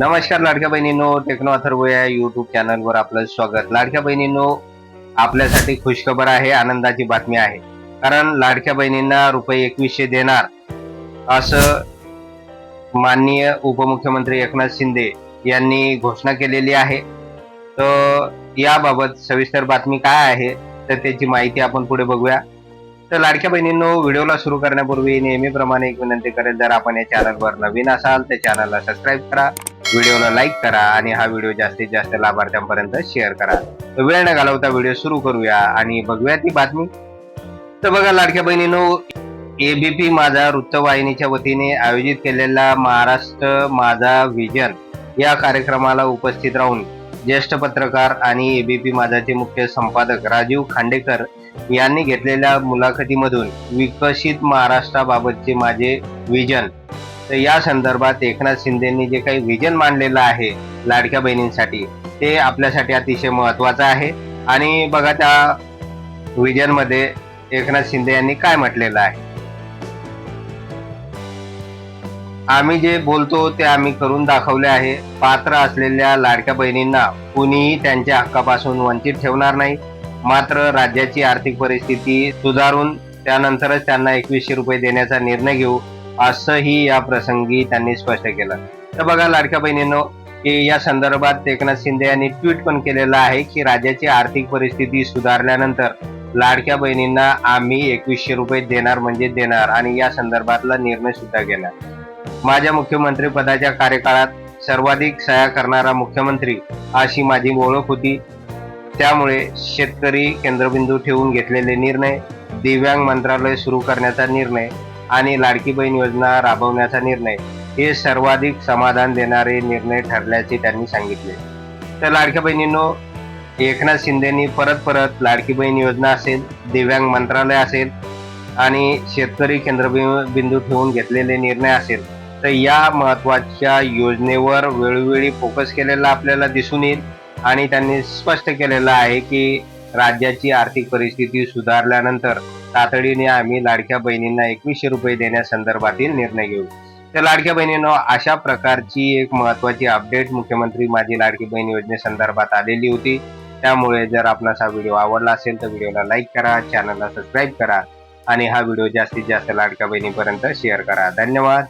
नमस्कार लाडक्या बहिणींनो टेक्नो अथर्व या युट्यूब चॅनलवर आपलं स्वागत. लाडक्या बहिणींनो आपल्यासाठी खुशखबर आहे आनंदाची बातमी आहे. कारण लाडक्या बहिणींना रुपये एकवीसशे देणार असं माननीय उपमुख्यमंत्री एकनाथ शिंदे यांनी घोषणा केलेली आहे. तर याबाबत सविस्तर बातमी काय आहे तर त्याची माहिती आपण पुढे बघूया. तर लाडक्या बहिणींनो व्हिडिओला सुरू करण्यापूर्वी नेहमीप्रमाणे एक विनंती करेल जर आपण या चॅनलवर नवीन असाल तर चॅनलला सबस्क्राईब करा व्हिडिओला लाईक करा आणि हा व्हिडिओ जास्तीत जास्त लाभार्थ्यांपर्यंत शेअर करा. तर वेळ न घालवता व्हिडिओ सुरू करूया आणि बघूया ती बातमी. तर बघा लाडक्या बहिणीनो एबीपी माझा वृत्तवाहिनीच्या वतीने आयोजित केलेला महाराष्ट्र माझा विजन या कार्यक्रमाला उपस्थित राहून ज्येष्ठ पत्रकार आणि एबीपी माझाचे मुख्य संपादक राजीव खांडेकर यांनी घेतलेल्या मुलाखतीमधून विकसित महाराष्ट्राबाबतचे माझे विजन. तर या संदर्भात एकनाथ शिंदेनी जे काही विजन मांडलेलं आहे लाडक्या बहिणींसाठी ते आपल्यासाठी अतिशय महत्वाचं आहे. आणि बघा त्या विजनमध्ये एकनाथ शिंदे यांनी काय म्हटलेलं आहे? आम्ही जे बोलतो ते आम्ही करून दाखवले आहे. पात्र असलेल्या लाडक्या बहिणींना कुणीही त्यांच्या हक्कापासून वंचित ठेवणार नाही. मात्र राज्याची आर्थिक परिस्थिती सुधारून त्यानंतरच त्यांना एकवीसशे रुपये देण्याचा निर्णय घेऊ असंही या प्रसंगी त्यांनी स्पष्ट केलं. तर बघा लाडक्या बहिणींनो की या संदर्भात एकनाथ शिंदे यांनी ट्विट पण केलेलं आहे की राज्याची आर्थिक परिस्थिती सुधारल्यानंतर लाडक्या बहिणींना आम्ही एकवीसशे रुपये देणार म्हणजे देणार आणि या संदर्भातला निर्णय सुद्धा घेणार. माझ्या मुख्यमंत्री पदाच्या कार्यकाळात सर्वाधिक सह्या करणारा मुख्यमंत्री अशी माझी ओळख होती. त्यामुळे शेतकरी केंद्रबिंदू ठेवून घेतलेले निर्णय दिव्यांग मंत्रालय सुरू करण्याचा निर्णय आणि लाडकी बहीण योजना राबवण्याचा निर्णय हे सर्वाधिक समाधान देणारे निर्णय ठरल्याचे त्यांनी सांगितले. तर लाडक्या बहिणींनो एकनाथ शिंदेनी परत परत लाडकी बहीण योजना असेल दिव्यांग मंत्रालय असेल आणि शेतकरी केंद्रबिंदू ठेवून घेतलेले निर्णय असेल तर या महत्त्वाच्या योजनेवर वेळोवेळी फोकस केलेला आपल्याला दिसून येईल. आणि त्यांनी स्पष्ट केलेलं आहे की राज्याची आर्थिक परिस्थिती सुधारल्यानंतर तातडीने आम्ही लाडक्या बहिणींना एकवीसशे रुपये देण्यासंदर्भातील निर्णय घेऊ. तर लाडक्या बहिणींनो अशा प्रकारची एक महत्वाची अपडेट मुख्यमंत्री माझी लाडकी बहीण योजनेसंदर्भात आलेली होती. त्यामुळे जर आपणास हा व्हिडिओ आवडला असेल तर व्हिडिओला लाईक करा चॅनलला सबस्क्राईब करा आणि हा व्हिडिओ जास्तीत जास्त लाडक्या बहिणीपर्यंत शेअर करा. धन्यवाद.